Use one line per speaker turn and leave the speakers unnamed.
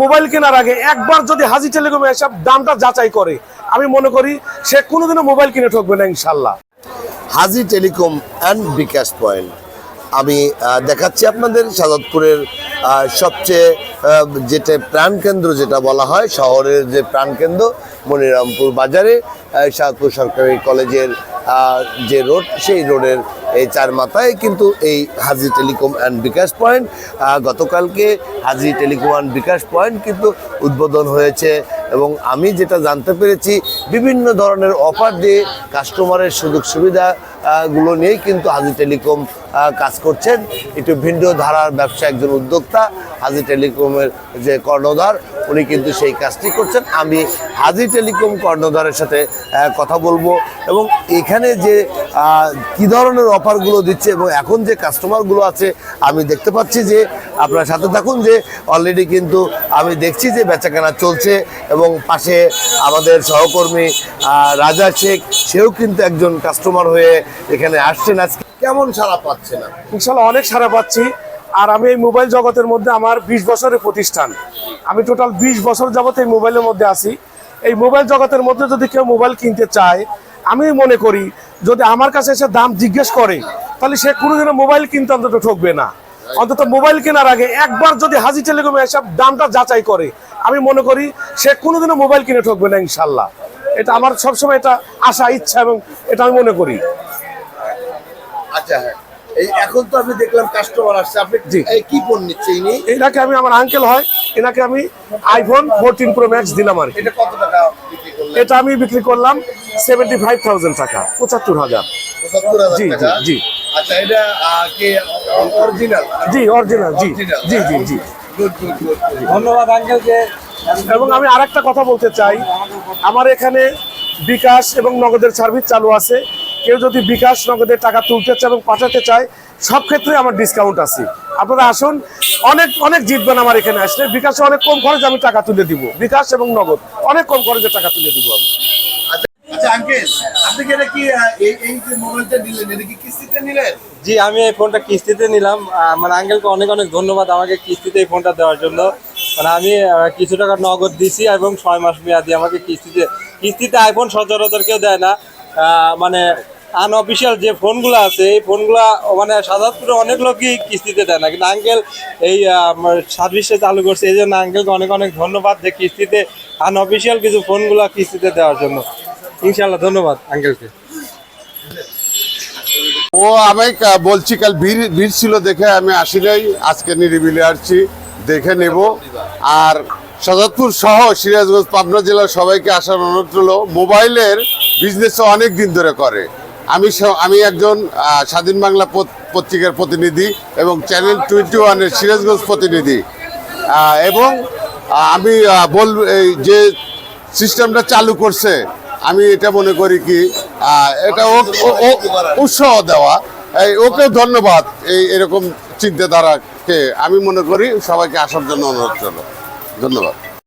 Mobile কেনার আগে একবার যদি হাজি টেলিকমে এসব দামটা যাচাই করে আমি মনে করি সে কোনোদিনও মোবাইল কিনে ঠকবে না ইনশাল্লাহ
Haji telecom and bKash point. আমি দেখাচ্ছি আপনাদের সাদতপুরের সবচেয়ে যেটা প্রাণকেন্দ্র যেটা বলা হয় শহরের যে প্রাণকেন্দ্র মনিরামপুর বাজারে আহ, সাদপুর সরকারি কলেজের যে রোড সেই রোডের এই চার মাথায় কিন্তু এই Haji telecom and bKash point গতকালকে Haji telecom and bKash point কিন্তু উদ্বোধন হয়েছে এবং আমি যেটা জানতে পেরেছি, বিভিন্ন ধরনের অফার দিয়ে কাস্টমারের সুযোগ সুবিধা গুলো নিয়েই কিন্তু হাজি টেলিকম কাজ করছেন। একটু ভিন্ন ধারার ব্যবসা একজন উদ্যোক্তা, হাজি টেলিকমের যে কর্ণধার, উনি কিন্তু সেই কাজটি করছেন। আমি হাজি টেলিকম কর্ণধারের সাথে কথা বলব। এবং এখানে যে কি ধরনের অফারগুলো দিচ্ছে এবং এখন যে কাস্টমারগুলো আছে, আমি দেখতে পাচ্ছি যে, আপনার সাথে থাকুন যে অলরেডি কিন্তু আমি দেখছি যে বেচাকেনা চলছে এবং পাশে আমাদের সহকর্মী রাজা শেখ, সেও কিন্তু একজন কাস্টমার হয়ে এখানে আসছেন আজকে। কেমন সারা আপনি?
ইনশাল্লাহ অনেক সারা পাচ্ছি। আর আমি এই মোবাইল জগতের মধ্যে আমার বিশ বছরের প্রতিষ্ঠান। আমি টোটাল বিশ বছর যাবত এই মোবাইলের মধ্যে আছি। এই মোবাইল জগতের মধ্যে যদি কেউ মোবাইল কিনতে চায়, আমি মনে করি যদি আমার কাছে এসে দাম জিজ্ঞেস করে, তাহলে সে কোনোদিনও মোবাইল কিনতে অন্তত ঠকবে না। অন্তত মোবাইল কেনার আগে একবার যদি হাজি টেলিকমে এসব দামটা যাচাই করে, আমি মনে করি সে কোনোদিনও মোবাইল কিনে ঠকবে না ইনশাল্লাহ। এটা আমার সবসময় এটা আশা, ইচ্ছা এবং এটা আমি মনে করি।
আচ্ছা হ্যাঁ। এই এখন তো আপনি দেখলাম কাস্টমার আসছে। আপনি
জি।
এই কি ফোন নিচ্ছে ইনি?
এনাকে আমি আমার আঙ্কেল হয় এনাকে আমি আইফোন ফোরটিন প্রো ম্যাক্স দিলাম আর কি।
এটা কত টাকা
এটা আমি বিক্রি করলাম সেভেন্টি ফাইভ থাউজেন্ড টাকা পঁচাত্তর হাজার। জি, জি, জি।
আচ্ছা এটা কি অরিজিনাল
জি অরিজিনাল জি। জি জি জি।
গুড গুড গুড
ধন্যবাদ আঙ্কেলকে
এবং আমি আরেকটা কথা বলতে চাই। আমার এখানে বিকাশ এবং নগদের সার্ভিস চালু আছে। কেউ যদি বিকাশ নগদের টাকা তুলতে চায় এবং পাঠাতে চায় সব ক্ষেত্রে আমার ডিসকাউন্ট আছে। আপনারা আসুন অনেক অনেক জিতবেন আমার এখানে আসলে। বিকাশে অনেক কম খরচে আমি টাকা তুলে দিব বিকাশ এবং নগদ। অনেক কম খরচে টাকা তুলে দিব আমি।
আচ্ছা আঙ্কেল আপনি কি এটা কি আহ, এই এই যে মোবাইলটা নিলেন এটা কি কিস্তিতে নিলেন?
জি আমি এই ফোনটা কিস্তিতে নিলাম। মানে আঙ্কেলকে অনেক অনেক ধন্যবাদ আমাকে কিস্তিতে এই ফোনটা দেওয়ার জন্য। মানে আমি কিছু টাকা নগদ দিছি এবং ছয় মাস মেয়াদি আমাকে কিস্তিতে কিস্তিতে আইফোন সচরাচর কেউ দেয় না। মানে আনঅফিসিয়াল যে ফোনগুলো আছে, এই ফোনগুলো মানে সাধারণত অনেক লোকই কিস্তিতে দেয় না। কিন্তু আঙ্কেল এই সার্ভিসটা চালু করছে, এই জন্য আঙ্কেলকে অনেক অনেক ধন্যবাদ যে কিস্তিতে আনঅফিসিয়াল কিছু ফোনগুলো কিস্তিতে দেওয়ার জন্য। ইনশাল্লাহ ধন্যবাদ আঙ্কেলকে
ও, আমি বলছি, কাল ভিড় ভিড় ছিল দেখে আমি আসি নাই। আজকে নিরিবিলে আসছি, দেখে নেব। আর সাজাদপুর সহ সিরাজগঞ্জ, পাবনা জেলার সবাইকে আসার অনুরোধ হলো মোবাইলের বিজনেস অনেক দিন ধরে করে। আমি আমি একজন স্বাধীন বাংলা পত- পত্রিকার প্রতিনিধি এবং চ্যানেল টোয়েন্টি ওয়ানের সিরাজগঞ্জ প্রতিনিধি। এবং আমি বল যে সিস্টেমটা চালু করছে, আমি এটা মনে করি কি এটা ও- উৎসাহ দেওয়া। এই, ওকেও ধন্যবাদ এই এরকম চিন্তাধারাকে আমি মনে করি সবাইকে আসার জন্য অনুরোধ করল ধন্যবাদ।